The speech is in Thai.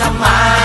ทำไม